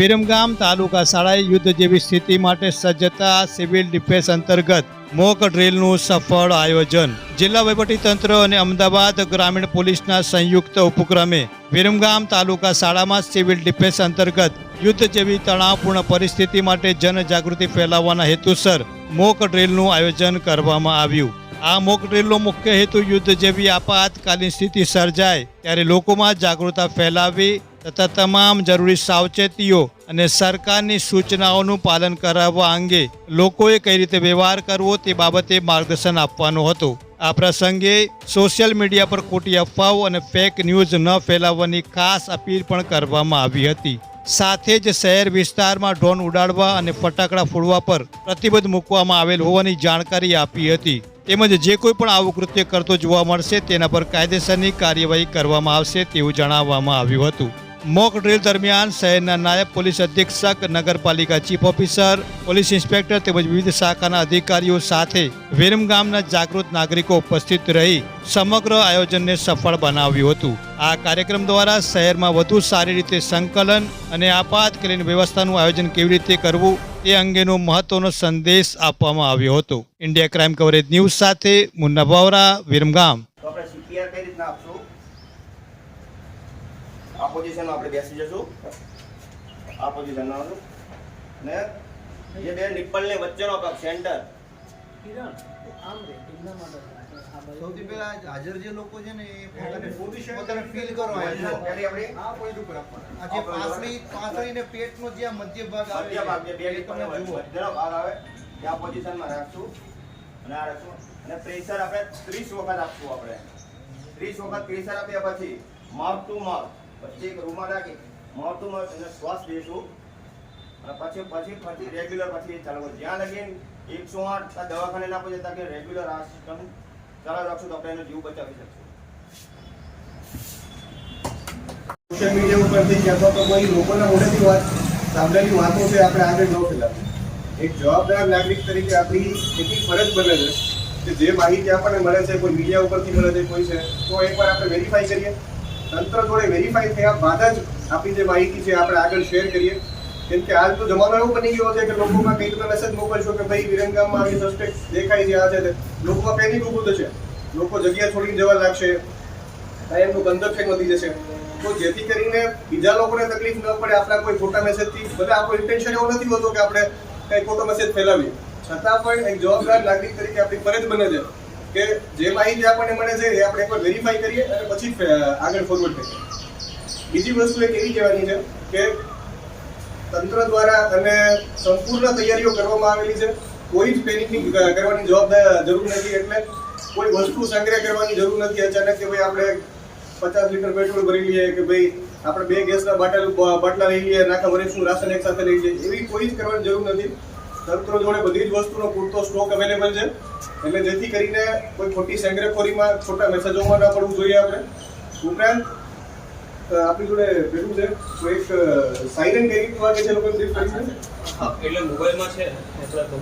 વિરમગામ તાલુકા શાળાએ યુદ્ધ જેવી સ્થિતિ માટે સજ્જતા સિવિલ ડિફેન્સ અંતર્ગત મોક ડ્રીલનું સફળ આયોજન. જિલ્લા વહીવટીતંત્ર અને અમદાવાદ ગ્રામીણ પોલીસના સંયુક્ત ઉપક્રમે વિરમગામ તાલુકા શાળામાં સિવિલ ડિફેન્સ અંતર્ગત યુદ્ધ જેવી તણાવપૂર્ણ પરિસ્થિતિ માટે જનજાગૃતિ ફેલાવવાના હેતુસર મોક ડ્રીલનું આયોજન કરવામાં આવ્યું. આ મોક ડ્રીલનો મુખ્ય હેતુ યુદ્ધ જેવી આપાતકાલીન સ્થિતિ સર્જાય, ત્યારે લોકોમાં જાગૃતતા ફેલાવવી તથા તમામ જરૂરી સાવચેતીઓ અને સરકારની સૂચનાઓનું પાલન કરાવવા અંગે લોકોએ કઈ રીતે વ્યવહાર કરવો તે બાબતે માર્ગદર્શન આપવાનું હતું. આ પ્રસંગે સોશિયલ મીડિયા પર ખોટી અફવાઓ અને ફેક ન્યૂઝ ન ફેલાવવાની ખાસ અપીલ પણ કરવામાં આવી હતી. સાથે જ શહેર વિસ્તારમાં ડ્રોન ઉડાડવા અને ફટાકડા ફોડવા પર પ્રતિબંધ મૂકવામાં આવેલ હોવાની જાણકારી આપી હતી. તેમજ જે કોઈ પણ આવું કૃત્ય કરતો જોવા મળશે તેના પર કાયદેસરની કાર્યવાહી કરવામાં આવશે તેવું જણાવવામાં આવ્યું હતું. મોક ડ્રીલ દરમિયાન શહેરના નાયબ પોલીસ અધિક્ષક, નગરપાલિકા ચીફ ઓફિસર, પોલીસ ઇન્સ્પેક્ટર તેમજ વિવિધ શાખાના અધિકારીઓ સાથે વિરમગામના જાગૃત નાગરિકો ઉપસ્થિત રહી સમગ્ર આયોજનને સફળ બનાવ્યું હતું. આ કાર્યક્રમ દ્વારા શહેરમાં વધુ સારી રીતે સંકલન અને આપાતકાલીન વ્યવસ્થાનું આયોજન કેવી રીતે કરવું તે અંગેનો મહત્વનો સંદેશ આપવામાં આવ્યો હતો. ઇન્ડિયા ક્રાઇમ કવરેજ ન્યૂઝ સાથે મુન્ના બાવરા વિરમગામ આપણે આ પોઝિશનમાં આપણે બેસી જશું. આ પોઝિશનમાં આવશું ને જે બે નિપ્પલની વચ્ચેનો ભાગ સેન્ટર. સૌથી પહેલા હાજર જે લોકો છે ને એ પોતાને પોતાને ફીલ કરો પહેલી આપણી આ પોઈન્ટ ઉપર આપવાના. આ જે પાસળી પાસળી ને પેટનો જે આ મધ્ય ભાગ આવે મધ્ય ભાગ જે બે તમે જુઓ. વચ્ચેનો ભાગ આવે તે આ પોઝિશનમાં રાખશું. અને આ રાખશું. અને પ્રેશર આપણે 30 વખત આપશું આપણે. 30 વખત પ્રેશર આપ્યા પછી માર્ક ટુ માઉથ પછી એક રૂમમાં રાખી મોટું મોટું એને શ્વાસ લઈશું અને પછી પછી પછી રેગ્યુલર પછી ચાલુ. જ્યાં લગી એકસો આઠ દવાખાને ના પહોંચે ત્યાં રેગ્યુલર આ સિસ્ટમ ચાલુ રાખશું તો આપણે એનો જીવ બચાવી શકશું. સોશિયલ મીડિયા ઉપરથી અથવા તો કોઈ લોકોના મોઢેથી વાત, સાંભળેલી વાતો છે, આપણે આગળ ન ફેલાવી એક જવાબદાર નાગરિક તરીકે આપણી એટલી ફરજ બને છે કે જે માહિતી આપણને મળે છે, કોઈ મીડિયા ઉપરથી મળે છે, કોઈ છે, તો એકવાર આપણે વેરીફાઈ કરીએ. તંત્ર જોડે વેરીફાઈ થયા બાદ જ આપણી જે માહિતી છે આપણે આગળ શેર કરીએ. કેમ કે હાલ તો જમાનો એવો બની ગયો છે કે લોકોમાં કઈ રીતે મેસેજ મોકલશો કે ભાઈ વિરંગામમાં આવી સસ્પેક્ટ દેખાય છે, આ છે તે. લોકોમાં પેનિક ઊભું થશે. લોકો જગ્યા છોડીને જવા લાગશે. એમનું કંઝપ્શન વધી જશે. તો જેથી કરીને બીજા લોકોને તકલીફ ન પડે, આપણા કોઈ ખોટા મેસેજથી ભલે આપણો ઇન્ટેન્શન એવો નથી હોતો કે આપણે કંઈ ખોટો મેસેજ ફેલાવીએ. છતાં પણ એક જવાબદાર નાગરિક તરીકે આપણી ફરજ બને છે. કે જે માહિતી આપણને મળે છે એ આપણે એકવાર વેરીફાઈ કરીએ અને પછી આગળ ફોરવર્ડ કરીએ. બીજી વસ્તુ એક એવી કહેવાની છે કે તંત્ર દ્વારા અને સંપૂર્ણ તૈયારીઓ કરવામાં આવેલી છે. કોઈ જ પેનિકની કરવાની જવાબદાર જરૂર નથી. એટલે કોઈ વસ્તુ સંગ્રહ કરવાની જરૂર નથી અચાનક કે ભાઈ આપણે પચાસ લીટર પેટ્રોલ ભરી લઈએ કે ભાઈ આપણે બે ગેસના બાટલ બાટલા લઈ લઈએ નાખા વર્ષનું રાશન એક સાથે લઈ લઈએ. એવી કોઈ જ કરવાની જરૂર નથી. તંત્ર જોડે બધી જ વસ્તુનો પૂરતો સ્ટોક અવેલેબલ છે. એટલે જેથી કરીને કોઈ ખોટી સેંગ્રેખોરીમાં ખોટા મેસેજોમાં ના પડવું જોઈએ આપણે. ઉપરાંત આપણી જોડે પેલું છે તો એક સાયરન કઈ વાગે છે લોકો બ્રીફ કરી છે. એટલે મોબાઈલમાં છે.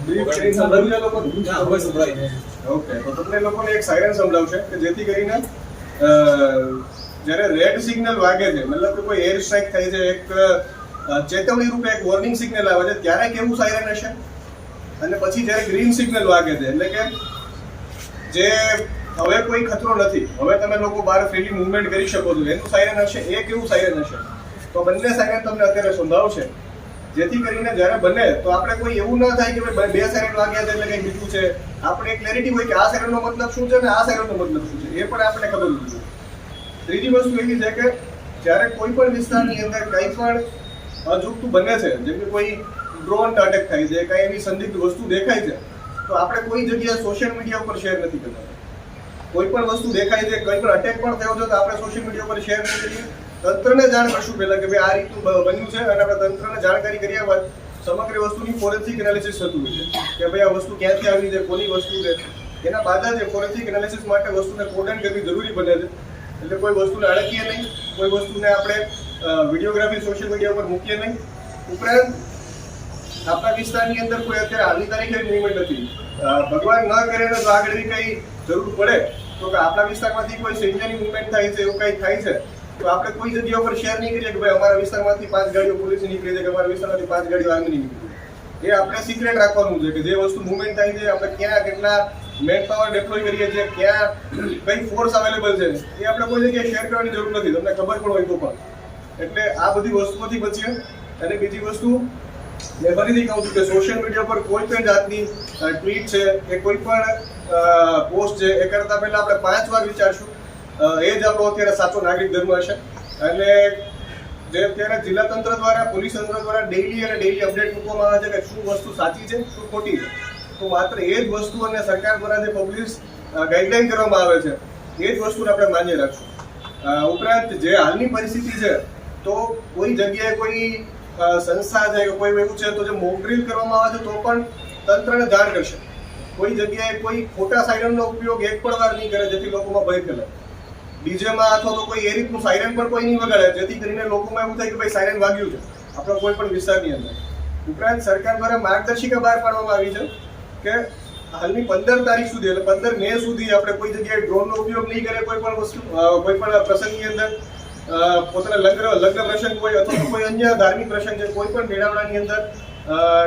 બ્રીફ કરી સંભળાવી છે લોકો હા, સંભળાય. ઓકે તો તમને લોકોને એક સાયરન સમજાવશે કે જેથી કરીને જ્યારે રેડ સિગ્નલ વાગે છે મતલબ કે કોઈ એર સ્ટ્રાઇક થાય છે એક ચેતવણી રૂપે એક વોર્નિંગ સિગ્નલ આવે છે ત્યારે કેવું સાયરન હશે? અને પછી જ્યારે ગ્રીન સિગ્નલ વાગે છે, એટલે કે જે હવે કોઈ ખતરો નથી, હવે તમે લોકો બહાર ફ્રીલી મુવમેન્ટ કરી શકો છો, એનું સાયરન હશે, એ કેવું સાયરન હશે? તો બંને સાયરન તમને અત્યારે સમજાવશે જેથી કરીને જ્યારે બને, તો આપણે કોઈ એવું ન થાય કે ભાઈ બે સાયરન વાગ્યા છે, એટલે કંઈ બીજું છે. આપણે ક્લેરિટી હોય કે આ સાયરનનો મતલબ શું છે ને આ સાયરનનો મતલબ શું છે, એ પણ આપણે ખબર જોઈએ. ત્રીજી વસ્તુ એવી છે કે જ્યારે કોઈ પણ વિસ્તારની અંદર કંઈ પણ અજુગતું બને છે, જેમ કે કોઈ ડ્રોન અટેક થાય છે, કંઈ એવી સંદિગ્ધ વસ્તુ દેખાય છે, તો આપણે કોઈ જગ્યાએ સોશિયલ મીડિયા ઉપર શેર નથી કરતા. કોઈ પણ વસ્તુ દેખાય છે, કોઈ પણ અટેક પણ થયો છે, તો આપણે સોશિયલ મીડિયા પર શેર નહીં કરીએ. તંત્રને જાણ કરશું પહેલાં કે ભાઈ આ રીતનું બન્યું છે, અને આપણે તંત્રને જાણકારી કર્યા બાદ સમગ્ર વસ્તુની ફોરેન્સિક એનાલિસિસ થતું હોય છે, કે ભાઈ આ વસ્તુ ક્યાંથી આવી છે, કોની વસ્તુ છે. એના બાદ જ ફોરેન્સિક એનાલિસિસ માટે વસ્તુને કોડન કરવી જરૂરી બને છે. એટલે કોઈ વસ્તુને અડકીએ નહીં, કોઈ વસ્તુને આપણે વિડીયોગ્રાફી સોશિયલ મીડિયા ઉપર મૂકીએ નહીં. ઉપરાંત આપણા વિસ્તારની અંદર કોઈ અત્યારે હાલની તારીખે મુવમેન્ટ નથી. ભગવાન ન કરે તો આગળની કંઈ જરૂર પડે. તો કે આપણા વિસ્તારમાંથી કોઈ સૈન્યની મુવમેન્ટ થાય છે, એવું કંઈ થાય છે? તો આપણે કોઈ જગ્યા ઉપર શેર નહીં કરીએ કે ભાઈ અમારા વિસ્તારમાંથી પાંચ ગાડીઓ પોલીસ નીકળી છે કે અમારા વિસ્તારમાંથી પાંચ ગાડીઓ આગળ નીકળી એ આપણે સિક્રેટ રાખવાનું છે કે જે વસ્તુ મુવમેન્ટ થાય છે, આપણે ક્યાં કેટલા મેન પાવર ડેપ્લોય કરીએ છીએ, ક્યાં કઈ ફોર્સ અવેલેબલ છે, એ આપણે કોઈ જગ્યાએ શેર કરવાની જરૂર નથી. તમને ખબર પણ હોય તો પણ. એટલે આ બધી વસ્તુઓથી બચીએ અને બીજી વસ્તુ મેં ફરીથી કહું છું કે સોશિયલ મીડિયા પર કોઈ પણ જાતની ટ્વીટ છે, કે કોઈ પણ પોસ્ટ છે, એ કરતા પહેલા આપણે પાંચ વાર વિચારશું. એ જ આપણો અત્યારે સાચો નાગરિક ધર્મ હશે. અને જે અત્યારે જિલ્લા તંત્ર દ્વારા, પોલીસ તંત્ર દ્વારા ડેઈલી અને ડેઈલી અપડેટ મૂકવામાં આવે છે કે શું વસ્તુ સાચી છે, શું ખોટી છે. તો માત્ર એ જ વસ્તુ અને સરકાર દ્વારા જે પબ્લિશ ગાઈડલાઈન કરવામાં આવે છે, એ જ વસ્તુને આપણે માન્ય રાખશું. ઉપરાંત જે હાલની પરિસ્થિતિ છે, તો કોઈ જગ્યાએ કોઈ સંસ્થા છે કે કોઈ એવું છે તો જે મોકડ્રીલ કરવામાં આવે છે તો પણ તંત્રને જાણ કરશે કોઈ જગ્યાએ કોઈ ખોટા સાયરનનો ઉપયોગ એક પણ વાર નહીં કરે જેથી લોકોમાં ભય ફેલાય. ડીજેમાં અથવા તો કોઈ એ રીતનું સાયરન પણ કોઈ નહીં વગાડે જેથી કરીને લોકોમાં એવું થાય કે ભાઈ સાયરન વાગ્યું છે. આપણા કોઈ પણ વિસ્તારની અંદર. ઉપરાંત સરકાર દ્વારા માર્ગદર્શિકા બહાર પાડવામાં આવી છે કે હાલની પંદર તારીખ સુધી એટલે પંદર મે સુધી આપણે કોઈ જગ્યાએ ડ્રોનનો ઉપયોગ નહીં કરે કોઈ પણ વસ્તુ કોઈ પણ પ્રસંગની અંદર. પોતાના લગ્ન લગ્ન પ્રસંગ હોય અથવા કોઈ અન્ય ધાર્મિક પ્રસંગ છે, કોઈ પણ મેળાવડાની અંદર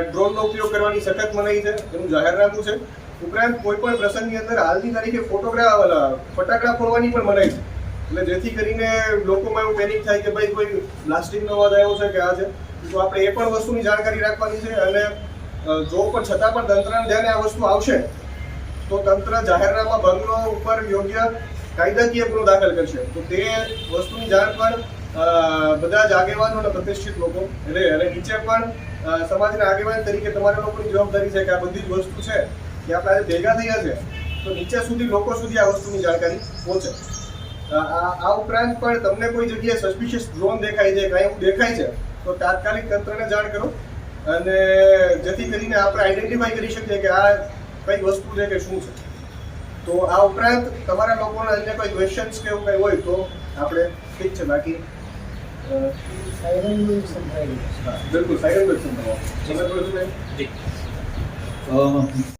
ડ્રોનનો ઉપયોગ કરવાની સખત મનાઈ છે, એનું જાહેરનામું છે. ઉપરાંત કોઈ પણ પ્રસંગની અંદર હાલની તારીખે ફોટોગ્રાફ ફટાકડા ફોડવાની પણ મનાઈ છે. એટલે જેથી કરીને લોકોમાં એવું પેનિક થાય કે ભાઈ કોઈ બ્લાસ્ટિંગનો અવાજ આવ્યો છે કે આ છે. તો આપણે એ પણ વસ્તુની જાણકારી રાખવાની છે અને જો પણ છતાં પણ તંત્રને ધ્યાને આ વસ્તુ આવશે, તો તંત્ર જાહેરનામા ભંગનો ઉપર યોગ્ય કાયદાકીય ગુનો દાખલ કરશે. તો તે વસ્તુની જાણ પણ બધા જ આગેવાનો અને પ્રતિષ્ઠિત લોકો રહે અને નીચે પણ સમાજના આગેવાન તરીકે તમારા લોકોની જવાબદારી છે કે આ બધી જ વસ્તુ છે કે આપણે આજે ભેગા થયા છે, તો નીચે સુધી, લોકો સુધી આ વસ્તુની જાણકારી પહોંચે. આ ઉપરાંત પણ તમને કોઈ જગ્યાએ સસ્પિશિયસ ડ્રોન દેખાય છે, કાંઈ એવું દેખાય છે, તો તાત્કાલિક તંત્રને જાણ કરો. અને જેથી કરીને આપણે આઈડેન્ટિફાઈ કરી શકીએ કે આ કઈ વસ્તુ છે કે શું છે. તો આ ઉપરાંત તમારા લોકોના અન્ય કોઈ ક્વેશ્ચન્સ કે એવું કંઈ હોય તો આપણે ઠીક છે બાકી બિલકુલ સાયરન અ,